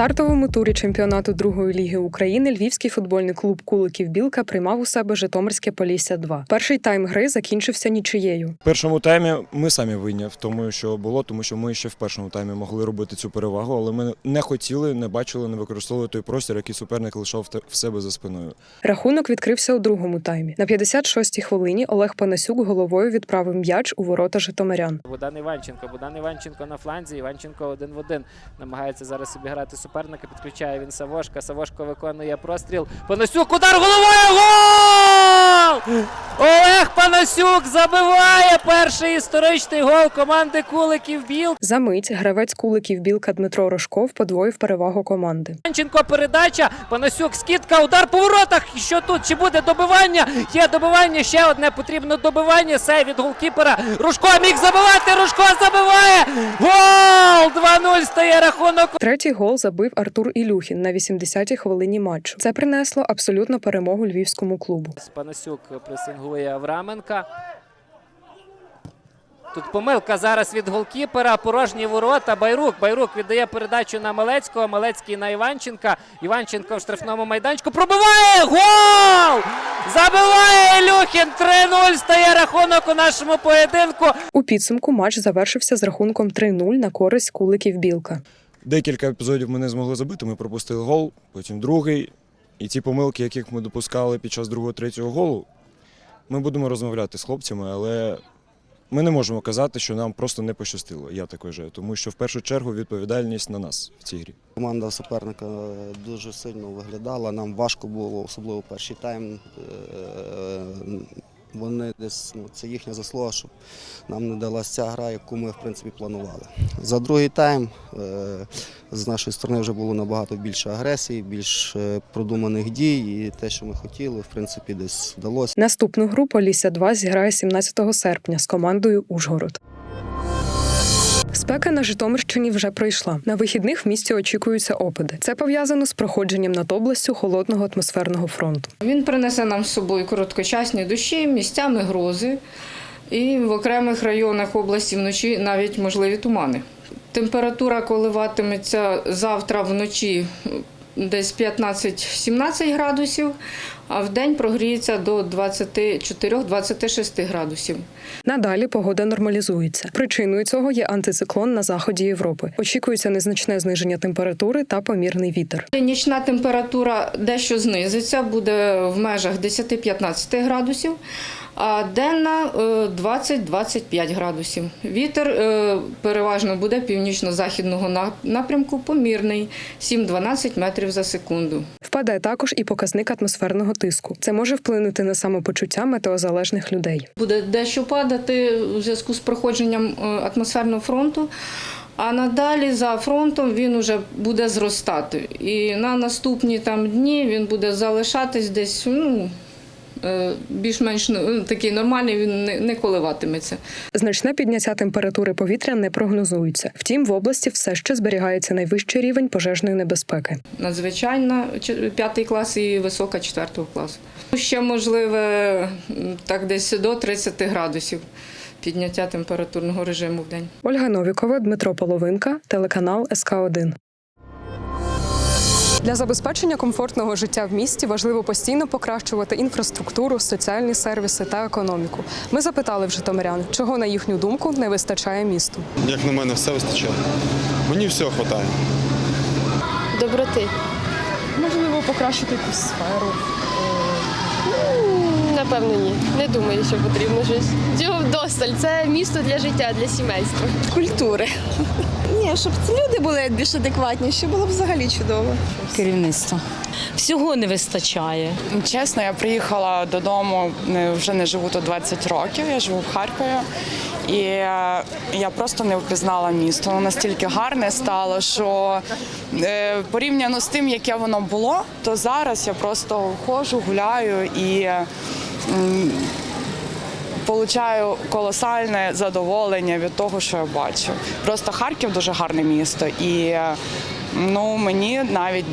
стартовому турі чемпіонату другої ліги України львівський футбольний клуб Куликів Білка приймав у себе Житомирське Полісся 2 Перший тайм гри закінчився нічиєю. В першому таймі ми самі винні в тому, що було, тому що ми ще в першому таймі могли робити цю перевагу, але ми не хотіли, не бачили, не використовували той простір, який суперник лишав в себе за спиною. Рахунок відкрився у другому таймі. На 56-й хвилині Олег Панасюк головою відправив м'яч у ворота Житомирян. Богдан Іванченко. Богдан Іванченко на фланзі. Іванченко один в один. Намагається зараз обіграти суперника. Підключає він Савошка. Савошко виконує простріл. Панасюк удар головою. Гол! Олег Панасюк забиває перший історичний гол команди Куликів Біл. За мить гравець Куликів Білка Дмитро Рожков подвоїв перевагу команди. Іванченко передача. Панасюк скидка. Удар по воротах. Що тут? Чи буде добивання? Є добивання. Ще одне потрібно добивання. Сей від голкіпера. Рушко міг забивати. Рушко забиває. Гол! 2-0 стає рахунок. Третій гол забив Артур Ілюхін на 80-й хвилині матчу. Це принесло абсолютну перемогу львівському клубу. Панасюк пресингує Авраменка. Тут помилка зараз від голкіпера. Порожні ворота. Байрук. Байрук віддає передачу на Малецького. Малецький на Іванченка. Іванченко в штрафному майданчику. Пробиває! Гол! Забиває Ілюхін. 3-0 стає рахунок у нашому поєдинку. У підсумку матч завершився з рахунком 3-0 на користь Куликів Білка. Декілька епізодів ми не змогли забити. Ми пропустили гол, потім другий. І ті помилки, яких ми допускали під час другого третього голу, ми будемо розмовляти з хлопцями, але ми не можемо казати, що нам просто не пощастило. Я так вважаю, тому що в першу чергу відповідальність на нас в цій грі. Команда суперника дуже сильно виглядала. Нам важко було, особливо перший тайм. Вони десь ну, це їхня заслуга, щоб нам не далася ця гра, яку ми в принципі планували. За другий тайм е, з нашої сторони вже було набагато більше агресії, більш е, продуманих дій, і те, що ми хотіли, в принципі, десь вдалося. Наступну гру Полісся 2 зіграє 17 серпня з командою Ужгород. Спека на Житомирщині вже пройшла. На вихідних в місті очікуються опади. Це пов'язано з проходженням над областю холодного атмосферного фронту. Він принесе нам з собою короткочасні дощі, місцями грози, і в окремих районах області вночі навіть можливі тумани. Температура коливатиметься завтра вночі десь 15-17 градусів, а в день прогріється до 24-26 градусів. Надалі погода нормалізується. Причиною цього є антициклон на заході Європи. Очікується незначне зниження температури та помірний вітер. Нічна температура дещо знизиться, буде в межах 10-15 градусів, а денна е, 20-25 градусів. Вітер е, переважно буде північно-західного напрямку, помірний 7-12 метрів за секунду. Впаде також і показник атмосферного тиску. Це може вплинути на самопочуття метеозалежних людей. Буде дещо падати у зв'язку з проходженням е, атмосферного фронту. А надалі за фронтом він уже буде зростати. І на наступні там дні він буде залишатись десь ну, е, більш-менш ну, такий нормальний, він не, коливатиметься. Значне підняття температури повітря не прогнозується. Втім, в області все ще зберігається найвищий рівень пожежної небезпеки. Надзвичайна п'ятий клас і висока четвертого класу. Ще можливе так десь до 30 градусів підняття температурного режиму в день. Ольга Новікова, Дмитро Половинка, телеканал СК 1 Для забезпечення комфортного життя в місті важливо постійно покращувати інфраструктуру, соціальні сервіси та економіку. Ми запитали в житомирян, чого на їхню думку не вистачає місту. Як на мене, все вистачає. Мені всього вистачає. Доброти. Можливо, покращити якусь сферу. Напевно, ні. Не думаю, що потрібно щось. Цього. Це місто для життя, для сімейства. культури. Ні, щоб ці люди були більш адекватніші, було б взагалі чудово. керівництва. Всього не вистачає. Чесно, я приїхала додому, вже не живу тут 20 років, я живу в Харкові. І я просто не впізнала місто. Воно настільки гарне стало, що е, порівняно з тим, яке воно було, то зараз я просто ходжу, гуляю і получаю колосальне задоволення від того, що я бачу. Просто Харків дуже гарне місто, і е, ну мені навіть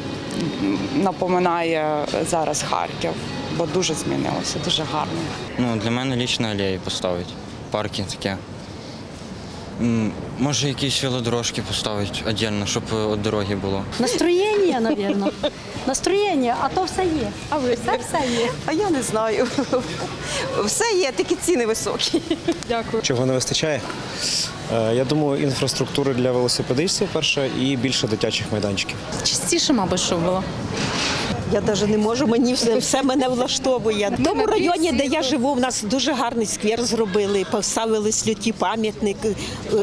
напоминає зараз Харків, бо дуже змінилося, дуже гарно. Ну, для мене лічно алеї поставить. Парки таке. Може, якісь велодорожки поставити віддільно, щоб е, від дороги було. Настроєння, мабуть. Настроєння, а то все є. А ви все, все є. А я не знаю. Все є, тільки ціни високі. Дякую. Чого не вистачає? Е, Я думаю, інфраструктури для велосипедистів перша і більше дитячих майданчиків. Частіше, мабуть, що було. Я навіть не можу, мені все, все мене влаштовує. В тому районі, де я живу, в нас дуже гарний сквер зробили, поставили слюті пам'ятник, е,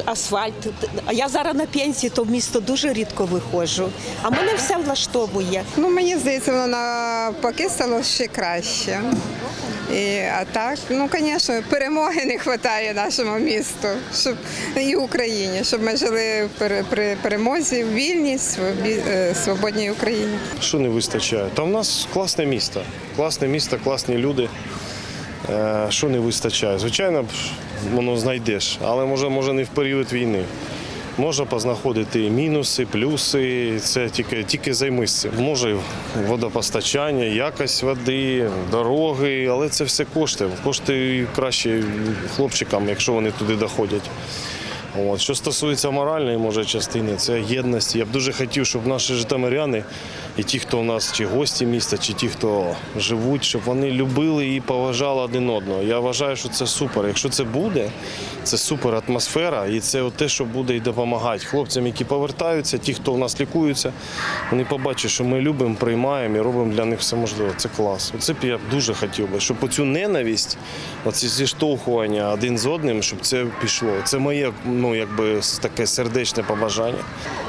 асфальт. А я зараз на пенсії, то в місто дуже рідко виходжу. А мене все влаштовує. Ну, мені здається, воно навпаки стало ще краще. І, а так, ну, звісно, перемоги не вистачає нашому місту, щоб і Україні, щоб ми жили при, перемозі в вільній, е, свободній Україні. Що не вистачає? Та в нас класне місто. Класне місто, класні люди. Е, Що не вистачає? Звичайно, воно знайдеш, але може, може не в період війни. Можна познаходити мінуси, плюси. Це тільки, тільки займись цим. Може водопостачання, якість води, дороги, але це все кошти. Кошти краще хлопчикам, якщо вони туди доходять. От. Що стосується моральної може, частини, це єдності. Я б дуже хотів, щоб наші житомиряни і ті, хто у нас, чи гості міста, чи ті, хто живуть, щоб вони любили і поважали один одного. Я вважаю, що це супер. Якщо це буде, це супер атмосфера, і це те, що буде і допомагати хлопцям, які повертаються, ті, хто у нас лікуються, вони побачать, що ми любимо, приймаємо і робимо для них все можливе. Це клас. Оце б я дуже хотів би, щоб оцю ненависть, оці зіштовхування один з одним, щоб це пішло. Це моє, ну якби таке сердечне побажання.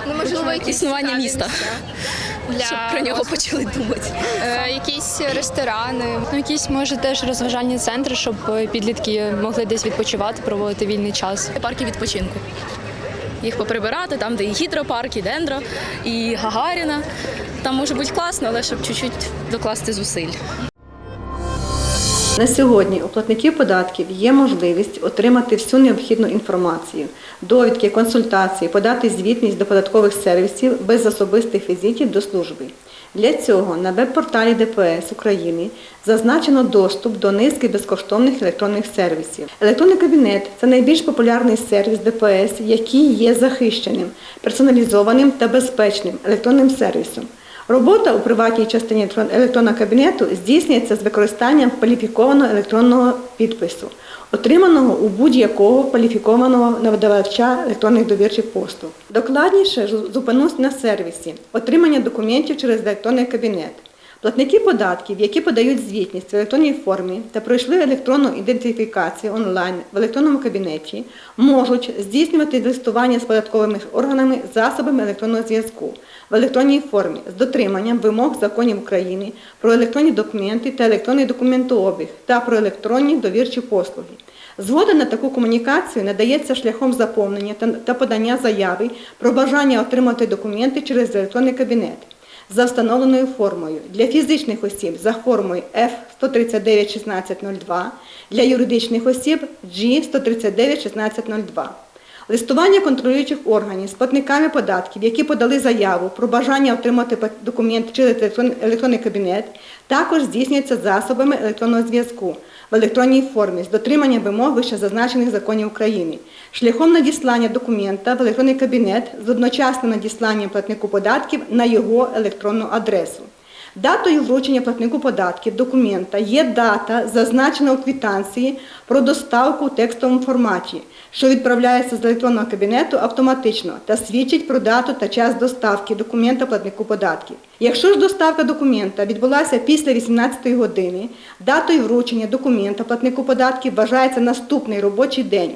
Ну, можливо, існування міста. Для Щоб про нього почали думати. Е, якісь ресторани. Ну, якісь може теж розважальні центри, щоб е, підлітки могли десь відпочивати, проводити вільний час. Парки відпочинку. Їх поприбирати, там, де і гідропарк, і дендро, і Гагаріна. Там може бути класно, але щоб чуть-чуть докласти зусиль. На сьогодні у платників податків є можливість отримати всю необхідну інформацію, довідки, консультації, подати звітність до податкових сервісів без особистих візитів до служби. Для цього на веб-порталі ДПС України зазначено доступ до низки безкоштовних електронних сервісів. Електронний кабінет це найбільш популярний сервіс ДПС, який є захищеним, персоналізованим та безпечним електронним сервісом. Робота у приватній частині електронного кабінету здійснюється з використанням кваліфікованого електронного підпису, отриманого у будь-якого кваліфікованого надавача електронних довірчих послуг. Докладніше зупинусь на сервісі отримання документів через електронний кабінет. Платники податків, які подають звітність в електронній формі та пройшли електронну ідентифікацію онлайн в електронному кабінеті, можуть здійснювати листування з податковими органами засобами електронного зв'язку в електронній формі з дотриманням вимог законів України про електронні документи та електронний документообіг та про електронні довірчі послуги. Згода на таку комунікацію надається шляхом заповнення та- подання заяви про бажання отримати документи через електронний кабінет за встановленою формою для фізичних осіб за формою F1391602, для юридичних осіб G1391602. Листування контролюючих органів з платниками податків, які подали заяву про бажання отримати документ через електронний кабінет, також здійснюється засобами електронного зв'язку в електронній формі з дотриманням вимог вищезазначених законів України, шляхом надіслання документа в електронний кабінет з одночасним надісланням платнику податків на його електронну адресу. Датою вручення платнику податків документа є дата, зазначена у квитанції про доставку у текстовому форматі, що відправляється з електронного кабінету автоматично та свідчить про дату та час доставки документа платнику податків. Якщо ж доставка документа відбулася після 18 години, датою вручення документа платнику податків вважається наступний робочий день.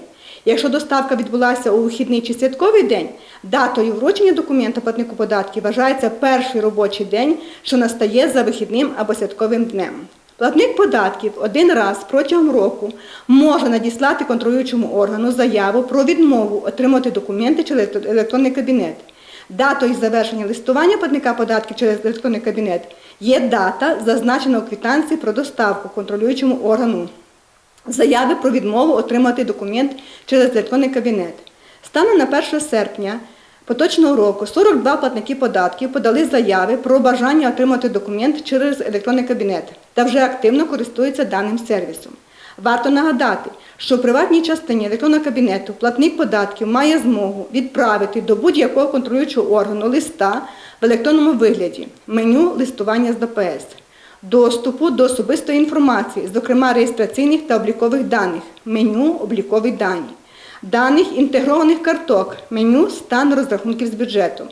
Якщо доставка відбулася у вихідний чи святковий день, датою вручення документа платнику податків вважається перший робочий день, що настає за вихідним або святковим днем. Платник податків один раз протягом року може надіслати контролюючому органу заяву про відмову отримати документи через електронний кабінет. Датою завершення листування платника податків через електронний кабінет є дата, зазначена у квитанції про доставку контролюючому органу заяви про відмову отримати документ через електронний кабінет. Станом на 1 серпня поточного року 42 платники податків подали заяви про бажання отримати документ через електронний кабінет та вже активно користуються даним сервісом. Варто нагадати, що в приватній частині електронного кабінету платник податків має змогу відправити до будь-якого контролюючого органу листа в електронному вигляді, меню листування з ДПС, доступу до особистої інформації, зокрема реєстраційних та облікових даних, меню облікові дані, даних інтегрованих карток, меню стан розрахунків з бюджету,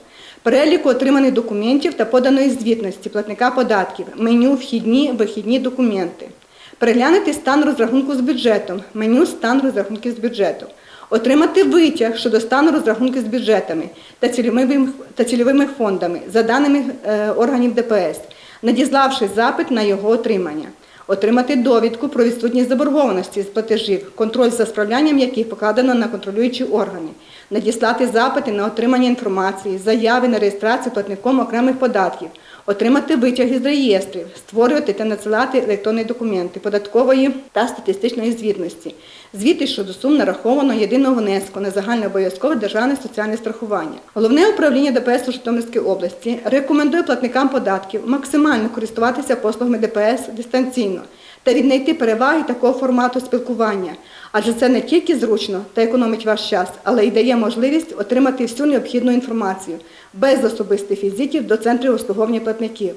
переліку отриманих документів та поданої звітності платника податків, меню вхідні, вихідні документи. Переглянути стан розрахунку з бюджетом, меню стан розрахунків з бюджету. Отримати витяг щодо стану розрахунків з бюджетами та цільовими, та цільовими фондами за даними е, органів ДПС, надіславши запит на його отримання. Отримати довідку про відсутність заборгованості з платежів, контроль за справлянням яких покладено на контролюючі органи, надіслати запити на отримання інформації, заяви на реєстрацію платником окремих податків, отримати витяги з реєстрів, створювати та надсилати електронні документи податкової та статистичної звітності, звіти щодо сум нарахованого єдиного внеску на загальнообов'язкове державне соціальне страхування. Головне управління ДПС у Житомирській області рекомендує платникам податків максимально користуватися послугами ДПС дистанційно та віднайти переваги такого формату спілкування, адже це не тільки зручно та економить ваш час, але й дає можливість отримати всю необхідну інформацію без особистих візитів до центрів обслуговування платників.